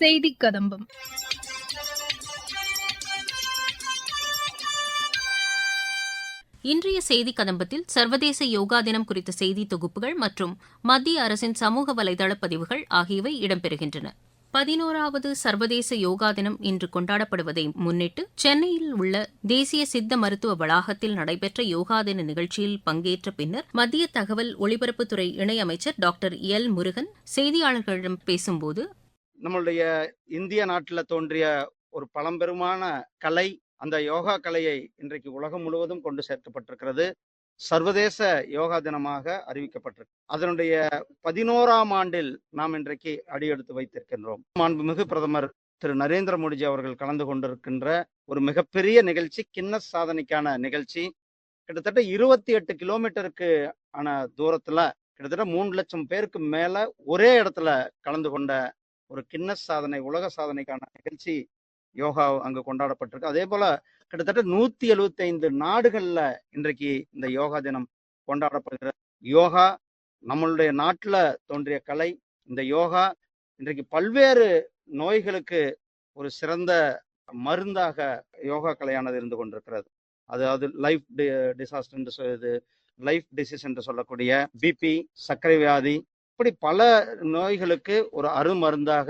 செய்தி கதம்பம். இன்றைய செய்தி கதம்பத்தில் சர்வதேச யோகா தினம் குறித்த செய்தி தொகுப்புகள் மற்றும் மத்திய அரசின் சமூக வலைதள பதிவுகள் ஆகியவை இடம்பெறுகின்றன. பதினோராவது சர்வதேச யோகா தினம் இன்று கொண்டாடப்படுவதை முன்னிட்டு சென்னையில் உள்ள தேசிய சித்த மருத்துவ வளாகத்தில் நடைபெற்ற யோகா தின நிகழ்ச்சியில் பங்கேற்ற பின்னர் மத்திய தகவல் ஒலிபரப்புத்துறை இணையமைச்சர் டாக்டர் எல் முருகன் செய்தியாளர்களிடம் பேசும்போது நம்மளுடைய இந்திய நாட்டில் தோன்றிய ஒரு பழம்பெருமான கலை அந்த யோகா கலையை இன்றைக்கு உலகம் முழுவதும் கொண்டு சேர்க்கப்பட்டிருக்கிறது. சர்வதேச யோகா தினமாக அறிவிக்கப்பட்டிருக்கு. அதனுடைய பதினோராம் ஆண்டில் நாம் இன்றைக்கு அடியெடுத்து வைத்திருக்கின்றோம். மாண்புமிகு பிரதமர் திரு. நரேந்திர மோடிஜி அவர்கள் கலந்து கொண்டிருக்கின்ற ஒரு மிகப்பெரிய நிகழ்ச்சி கின்னஸ் சாதனைக்கான நிகழ்ச்சி. கிட்டத்தட்ட இருபத்தி எட்டு கிலோமீட்டருக்கு ஆன தூரத்துல கிட்டத்தட்ட மூணு லட்சம் பேருக்கு மேல ஒரே இடத்துல கலந்து கொண்ட ஒரு கின்னஸ் சாதனை உலக சாதனைக்கான நிகழ்ச்சி யோகா அங்கு கொண்டாடப்பட்டிருக்கு. அதே போல கிட்டத்தட்ட நூத்தி எழுபத்தி ஐந்து நாடுகள்ல இன்றைக்கு இந்த யோகா தினம் கொண்டாடப்படுகிறது. யோகா நம்மளுடைய நாட்டில் தோன்றிய கலை. இந்த யோகா இன்றைக்கு பல்வேறு நோய்களுக்கு ஒரு சிறந்த மருந்தாக யோகா கலையானது இருந்து கொண்டிருக்கிறது. அதாவது லைஃப் டிசாஸ்டர் என்று சொல்லுது லைஃப் டிசீஸ் என்று சொல்லக்கூடிய பிபி சர்க்கரை வியாதி இப்படி பல நோய்களுக்கு ஒரு அருமருந்தாக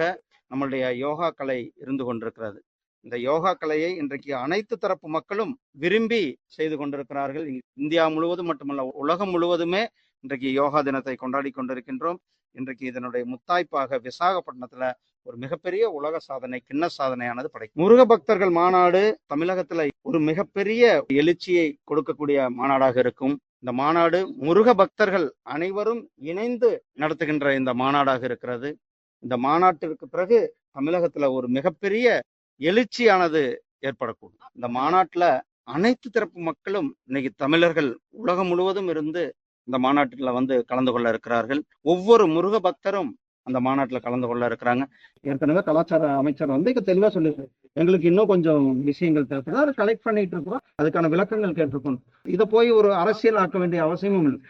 நம்மளுடைய யோகா கலை இருந்து கொண்டிருக்கிறது. இந்த யோகா கலையை இன்றைக்கு அனைத்து தரப்பு மக்களும் விரும்பி செய்து கொண்டிருக்கிறார்கள். இந்தியா முழுவதும் மட்டுமல்ல உலகம் முழுவதுமே இன்றைக்கு யோகா தினத்தை கொண்டாடி கொண்டிருக்கின்றோம். இன்றைக்கு இதனுடைய முத்தாய்ப்பாக விசாகப்பட்டினத்துல ஒரு மிகப்பெரிய உலக சாதனை கிண்ண சாதனையானது படை முருக பக்தர்கள் மாநாடு தமிழகத்துல ஒரு மிகப்பெரிய எழுச்சியை கொடுக்கக்கூடிய மாநாடாக இருக்கும். இந்த மாநாடு முருக பக்தர்கள் அனைவரும் இணைந்து நடத்துகின்ற இந்த மாநாடாக இருக்கிறது. இந்த மாநாட்டிற்கு பிறகு தமிழகத்துல ஒரு மிகப்பெரிய எழுச்சியானது ஏற்படக்கூடும். இந்த மாநாட்டுல அனைத்து தரப்பு மக்களும் இன்னைக்கு தமிழர்கள் உலகம் முழுவதும் இருந்து இந்த மாநாட்டில் வந்து கலந்து கொள்ள இருக்கிறார்கள். ஒவ்வொரு முருக பக்தரும் அந்த மாநாட்டில் கலந்து கொள்ள இருக்கிறாங்க. ஏற்கனவே கலாச்சார அமைச்சர் வந்து இங்கே தெளிவாக சொல்லியிருக்கு எங்களுக்கு இன்னும் கொஞ்சம் விஷயங்கள் தேவைப்படுது. அதை கலெக்ட் பண்ணிட்டு இருக்கிறோம். அதுக்கான விளக்கங்கள் கேட்டிருக்கணும் இதை போய் ஒரு அரசியல் ஆக்க வேண்டிய அவசியமும் இல்லை.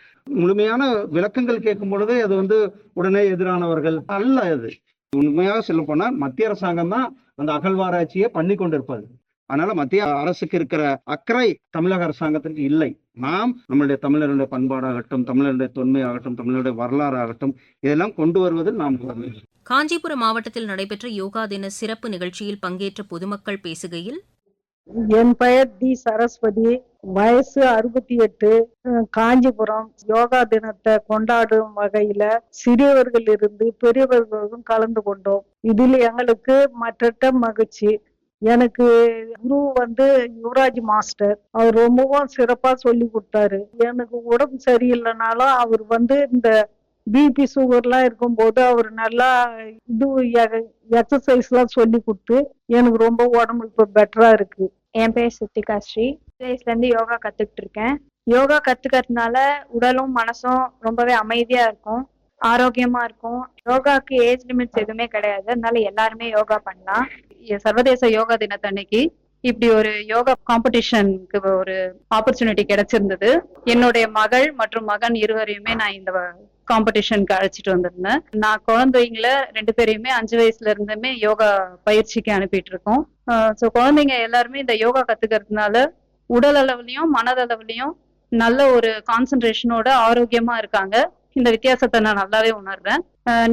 முழுமையான விளக்கங்கள் கேட்கும் பொழுது அது வந்து உடனே எதிரானவர்கள் அல்ல அது. உண்மையாக சொல்ல போனால் மத்திய அரசாங்கம் தான் அந்த அகழ்வாராய்ச்சியை பண்ணி கொண்டிருப்பது அதனால மத்திய அரசுக்கு இருக்கிற அக்கறை தமிழக அரசாங்கத்திற்கு இல்லை. நாம் நம்மளுடைய தமிழருடைய பண்பாடாகட்டும் தமிழருடைய தொன்மை ஆகட்டும் தமிழருடைய வரலாறு ஆகட்டும் இதெல்லாம் கொண்டு வருவதில் நாம் காஞ்சிபுரம் மாவட்டத்தில் நடைபெற்ற யோகா தின சிறப்பு நிகழ்ச்சியில் பங்கேற்ற பொதுமக்கள் பேசுகையில் என் பெயர் டி சரஸ்வதி. வயசு அறுபத்தி எட்டு. காஞ்சிபுரம் யோகா தினத்தை கொண்டாடும் வகையில சிறியவர்கள் இருந்து பெரியவர்களும் கலந்து கொண்டோம். இதில் எங்களுக்கு மற்ற மகிழ்ச்சி. எனக்கு குரு வந்து யுவராஜ் மாஸ்டர். அவர் ரொம்பவும் சிறப்பா சொல்லி கொடுத்தாரு. எனக்கு உடம்பு சரியில்லைனாலும் அவர் வந்து இந்த பிபி சுகர்லாம் இருக்கும்போது அவர் நல்லா இது எக்ஸசைஸ் எல்லாம் சொல்லி கொடுத்து எனக்கு ரொம்ப உடம்பு இப்போ பெட்டரா இருக்கு. என் பேர் சுத்திகா ஸ்ரீ. வயசுல இருந்து யோகா கத்துக்கிட்டு இருக்கேன். யோகா கத்துக்கிறதுனால உடலும் மனசும் ரொம்பவே அமைதியா இருக்கும். ஆரோக்கியமா இருக்கும். யோகாக்கு ஏஜ் லிமிட்ஸ் எதுவுமே கிடையாது. அதனால எல்லாருமே யோகா பண்ணலாம். சர்வதேச யோகா தினத்தன்னைக்கு இப்படி ஒரு யோகா காம்படிஷனுக்கு ஒரு ஆப்பர்ச்சுனிட்டி கிடைச்சிருந்தது. என்னுடைய மகள் மற்றும் மகன் இருவரையுமே நான் இந்த காம்படிஷனுக்கு அழைச்சிட்டு வந்திருந்தேன். நான் குழந்தைங்கள ரெண்டு பேரையுமே அஞ்சு வயசுல இருந்துமே யோகா பயிற்சிக்கு அனுப்பிட்டு இருக்கோம் ஸோ குழந்தைங்க எல்லாருமே இந்த யோகா கத்துக்கிறதுனால உடல் அளவுலையும் மனதளவுலையும் நல்ல ஒரு கான்சென்ட்ரேஷனோட ஆரோக்கியமா இருக்காங்க. இந்த வித்தியாசத்தை நான் நல்லாவே உணர்றேன்.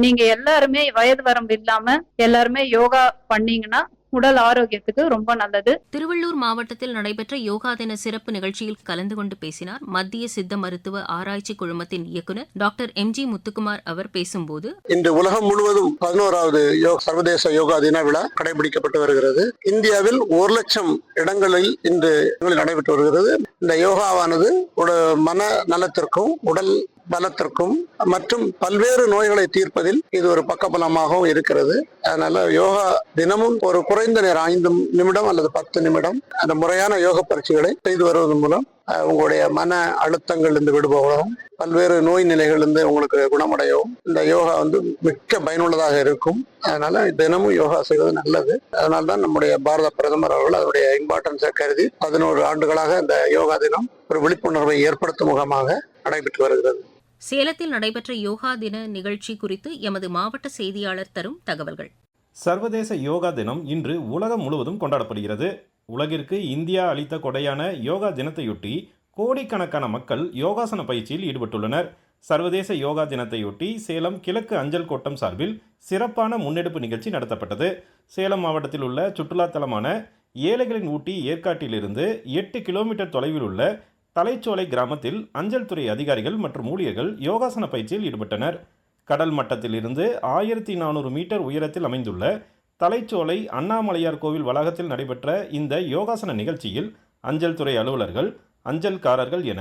நீங்க எல்லாருமே வயது வரம்பு இல்லாம எல்லாருமே யோகா பண்ணீங்கன்னா உடல் ஆரோக்கியத்துக்கு ரொம்ப நல்லது. திருவள்ளூர் மாவட்டத்தில் நடைபெற்ற யோகா தின சிறப்பு நிகழ்ச்சியில் கலந்து கொண்டு பேசினார் மத்திய சித்த மருத்துவ ஆராய்ச்சி குழுமத்தின் இயக்குநர் டாக்டர் எம் ஜி முத்துக்குமார் அவர் பேசும்போது இன்று உலகம் முழுவதும் பதினோராவது சர்வதேச யோகா தின விழா கடைபிடிக்கப்பட்டு வருகிறது. இந்தியாவில் ஒரு லட்சம் இடங்களில் இன்று நடைபெற்று வருகிறது. இந்த யோகாவானது மன நலத்திற்கும் உடல் பலத்திற்கும் மற்றும் பல்வேறு நோய்களை தீர்ப்பதில் இது ஒரு பக்கபலமாகவும் இருக்கிறது. அதனால யோகா தினமும் ஒரு குறைந்த நேரம் ஐந்து நிமிடம் அல்லது பத்து நிமிடம் அந்த முறையான யோக பயிற்சிகளை செய்து வருவதன் மூலம் உங்களுடைய மன அழுத்தங்கள் இருந்து விடுபடவும் பல்வேறு நோய் நிலைகள் இருந்து உங்களுக்கு குணமடையவும் இந்த யோகா வந்து மிக்க பயனுள்ளதாக இருக்கும். அதனால தினமும் யோகா செய்வது நல்லது. அதனால்தான் நம்முடைய பாரத பிரதமர் அவர்கள் அதனுடைய இம்பார்ட்டன்ஸை கருதி பதினோரு ஆண்டுகளாக இந்த யோகா தினம் ஒரு விழிப்புணர்வை ஏற்படுத்தும் முகமாக நடைபெற்று வருகிறது. சேலத்தில் நடைபெற்ற யோகா தின நிகழ்ச்சி குறித்து எமது மாவட்ட செய்தியாளர் தரும் தகவல்கள். சர்வதேச யோகா தினம் இன்று உலகம் முழுவதும் கொண்டாடப்படுகிறது. உலகிற்கு இந்தியா அளித்த கொடையான யோகா தினத்தையொட்டி கோடிக்கணக்கான மக்கள் யோகாசன பயிற்சியில் ஈடுபட்டுள்ளனர். சர்வதேச யோகா தினத்தையொட்டி சேலம் கிழக்கு அஞ்சல் கோட்டம் சார்பில் சிறப்பான முன்னெடுப்பு நிகழ்ச்சி நடத்தப்பட்டது. சேலம் மாவட்டத்தில் உள்ள சுற்றுலாத்தலமான ஏழைகளின் ஊட்டி ஏற்காட்டிலிருந்து எட்டு கிலோமீட்டர் தொலைவில் உள்ள தலைச்சோலை கிராமத்தில் அஞ்சல் துறை அதிகாரிகள் மற்றும் ஊழியர்கள் யோகாசன பயிற்சியில் ஈடுபட்டனர். கடல் மட்டத்திலிருந்து ஆயிரத்தி நானூறு மீட்டர் உயரத்தில் அமைந்துள்ள தலைச்சோலை அண்ணாமலையார் கோவில் வளாகத்தில் நடைபெற்ற இந்த யோகாசன நிகழ்ச்சியில் அஞ்சல் துறை அலுவலர்கள் அஞ்சல்காரர்கள் என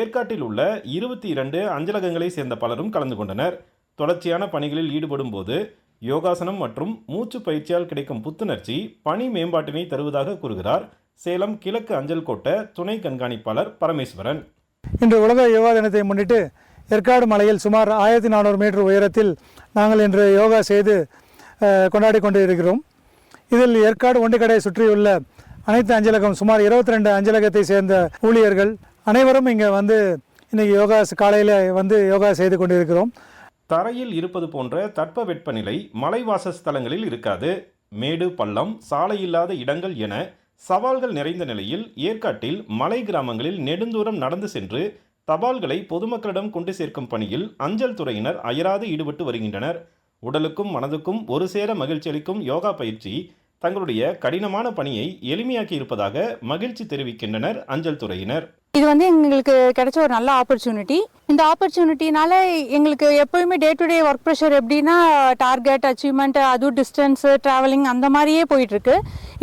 ஏற்காட்டில் உள்ள இருபத்தி இரண்டு அஞ்சலகங்களை சேர்ந்த பலரும் கலந்து கொண்டனர். தொடர்ச்சியான பணிகளில் ஈடுபடும் போது யோகாசனம் மற்றும் மூச்சு பயிற்சியால் கிடைக்கும் புத்துணர்ச்சி பணி மேம்பாட்டினை தருவதாக கூறுகிறார் சேலம் கிழக்கு அஞ்சல் கோட்ட துணை கண்காணிப்பாளர் பரமேஸ்வரன். இன்று உலக யோகா தினத்தை முன்னிட்டு ஏற்காடு மலையில் சுமார் ஆயிரத்தி நானூறு மீட்டர் உயரத்தில் நாங்கள் இன்று யோகா செய்து கொண்டாடி கொண்டு இருக்கிறோம் இதில் ஏற்காடு ஒண்டிக்கடையை சுற்றியுள்ள அனைத்து அஞ்சலகம் சுமார் இருபத்தி ரெண்டு அஞ்சலகத்தை சேர்ந்த ஊழியர்கள் அனைவரும் இங்கே வந்து இன்னைக்கு யோகா காலையில் வந்து யோகா செய்து கொண்டிருக்கிறோம். தரையில் இருப்பது போன்ற தட்பவெப்பநிலை மலைவாசஸ்தலங்களில் இருக்காது. மேடு பள்ளம் சாலை இல்லாத இடங்கள் என சவால்கள் நிறைந்த நிலையில் ஏற்காட்டில் மலை கிராமங்களில் நெடுந்தூரம் நடந்து சென்று தபால்களை பொதுமக்களிடம் கொண்டு சேர்க்கும் பணியில் அஞ்சல் துறையினர் அயராது ஈடுபட்டு வருகின்றனர். உடலுக்கும் மனதுக்கும் ஒரு சேர மகிழ்ச்சி அளிக்கும் யோகா பயிற்சி தங்களுடைய கடினமான பணியை எளிமையாக்கி இருப்பதாக மகிழ்ச்சி தெரிவிக்கின்றனர் அஞ்சல் துறையினர். இது வந்து எங்களுக்கு கிடைச்ச ஒரு நல்ல ஆப்பர்ச்சுனிட்டி இந்த ஆப்பர்ச்சுனிட்டினால எங்களுக்கு எப்போயுமே day to day work pressure எப்படின்னா டார்கெட் அச்சீவ்மெண்ட் அதுவும் டிஸ்டன்ஸு ட்ராவலிங் அந்த மாதிரியே போயிட்டு இருக்கு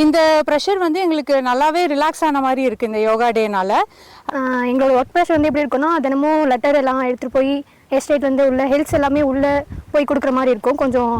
இந்த ப்ரெஷர் வந்து எங்களுக்கு நல்லாவே ரிலாக்ஸ் ஆன மாதிரி இருக்கு இந்த யோகா டேனால எங்களோட ஒர்க் ப்ரெஷர் வந்து எப்படி இருக்குன்னா தினமும் லெட்டர் எல்லாம் எடுத்துகிட்டு போய் எஸ்டேட்லேருந்து உள்ள ஹெல்த்ஸ் எல்லாமே உள்ளே போய் கொடுக்குற மாதிரி இருக்கும். கொஞ்சம்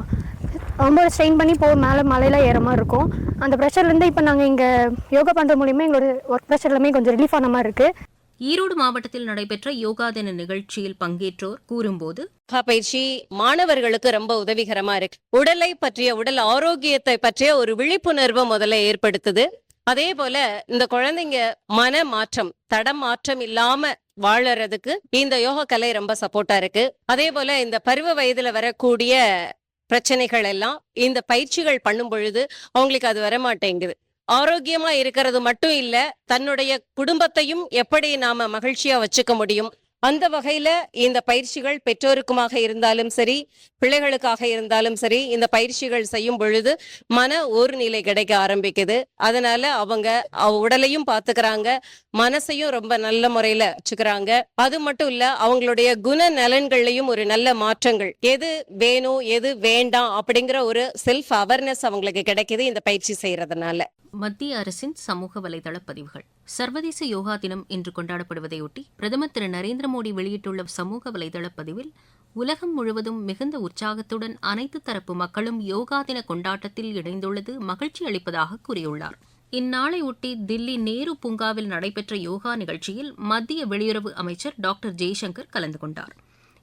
ரொம்ப ஸ்ட்ரெயின் பண்ணி போ மேலே மலையில ஏற மாதிரி இருக்கும். அந்த ப்ரெஷர்லேருந்து இப்போ நாங்கள் இங்கே யோகா பண்ணுற மூலியமாக எங்களோட ஒர்க் ப்ரெஷர் எல்லாமே கொஞ்சம் ரிலீஃப் ஆன மாதிரி இருக்குது ஈரோடு மாவட்டத்தில் நடைபெற்ற யோகா தின நிகழ்ச்சியில் பங்கேற்றோர் கூறும்போது யோகா பயிற்சி மாணவர்களுக்கு ரொம்ப உதவிகரமா இருக்கு. உடலை பற்றிய உடல் ஆரோக்கியத்தை பற்றிய ஒரு விழிப்புணர்வு முதல்ல ஏற்படுத்துது. அதே போல இந்த குழந்தைங்க மன மாற்றம் தடம் மாற்றம் இல்லாம வாழறதுக்கு இந்த யோகா கலை ரொம்ப சப்போர்ட்டா இருக்கு. அதே போல இந்த பருவ வயதுல வரக்கூடிய பிரச்சனைகள் எல்லாம் இந்த பயிற்சிகள் பண்ணும் பொழுது அவங்களுக்கு அது வர மாட்டேங்குது ஆரோக்கியமா இருக்கிறது மட்டும் இல்ல தன்னுடைய குடும்பத்தையும் எப்படி நாம மகிழ்ச்சியா வச்சுக்க முடியும்? அந்த வகையில இந்த பயிற்சிகள் பெற்றோருக்குமாக இருந்தாலும் சரி பிள்ளைகளுக்காக இருந்தாலும் சரி இந்த பயிற்சிகள் செய்யும் பொழுது மன ஒரு நிலை கிடைக்க ஆரம்பிக்குது. அதனால அவங்க உடலையும் பாத்துக்கிறாங்க மனசையும் ரொம்ப நல்ல முறையில வச்சுக்கிறாங்க. அது மட்டும் இல்ல அவங்களுடைய குண நலன்கள்லயும் ஒரு நல்ல மாற்றங்கள். எது வேணும் எது வேண்டாம் அப்படிங்கிற ஒரு செல்ஃப் அவேர்னஸ் அவங்களுக்கு கிடைக்குது இந்த பயிற்சி செய்யறதுனால. மத்திய அரசின் சமூக வலைதள பதிவுகள். சர்வதேச யோகா தினம் இன்று கொண்டாடப்படுவதையொட்டி பிரதமர் திரு நரேந்திர மோடி வெளியிட்டுள்ள சமூக வலைதள பதிவில் உலகம் முழுவதும் மிகுந்த உற்சாகத்துடன் அனைத்து தரப்பு மக்களும் யோகா தின கொண்டாட்டத்தில் இணைந்துள்ளது மகிழ்ச்சி அளிப்பதாக கூறியுள்ளார். இந்நாளையொட்டி தில்லி நேரு பூங்காவில் நடைபெற்ற யோகா நிகழ்ச்சியில் மத்திய வெளியுறவு அமைச்சர் டாக்டர் ஜெய்சங்கர் கலந்து கொண்டார்.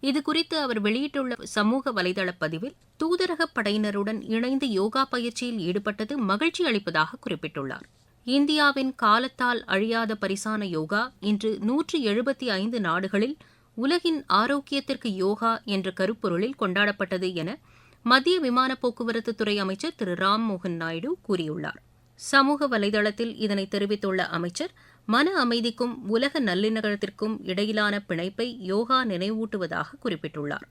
இதுகுறித்து அவர் வெளியிட்டுள்ள சமூக வலைதள பதிவில் தூதரக படையினருடன் இணைந்து யோகா பயிற்சியில் ஈடுபட்டது மகிழ்ச்சி அளிப்பதாக குறிப்பிட்டுள்ளார். இந்தியாவின் காலத்தால் அழியாத பரிசான யோகா இன்று நூற்றி எழுபத்தி ஐந்து நாடுகளில் உலகின் ஆரோக்கியத்திற்கு யோகா என்ற கருப்பொருளில் கொண்டாடப்பட்டது என மத்திய விமான போக்குவரத்து துறை அமைச்சர் திரு. ராம் மோகன் நாயுடு கூறியுள்ளார். சமூக வலைதளத்தில் இதனை தெரிவித்துள்ள அமைச்சர் மன அமைதிக்கும் உலக நல்லிணக்கத்திற்கும் இடையிலான பிணைப்பை யோகா நினைவூட்டுவதாக குறிப்பிட்டுள்ளார்.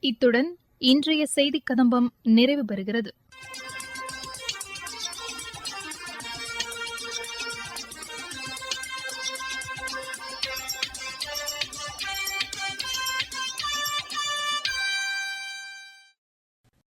இத்துடன் இன்றைய செய்திக் கதம்பம் நிறைவு பெறுகிறது.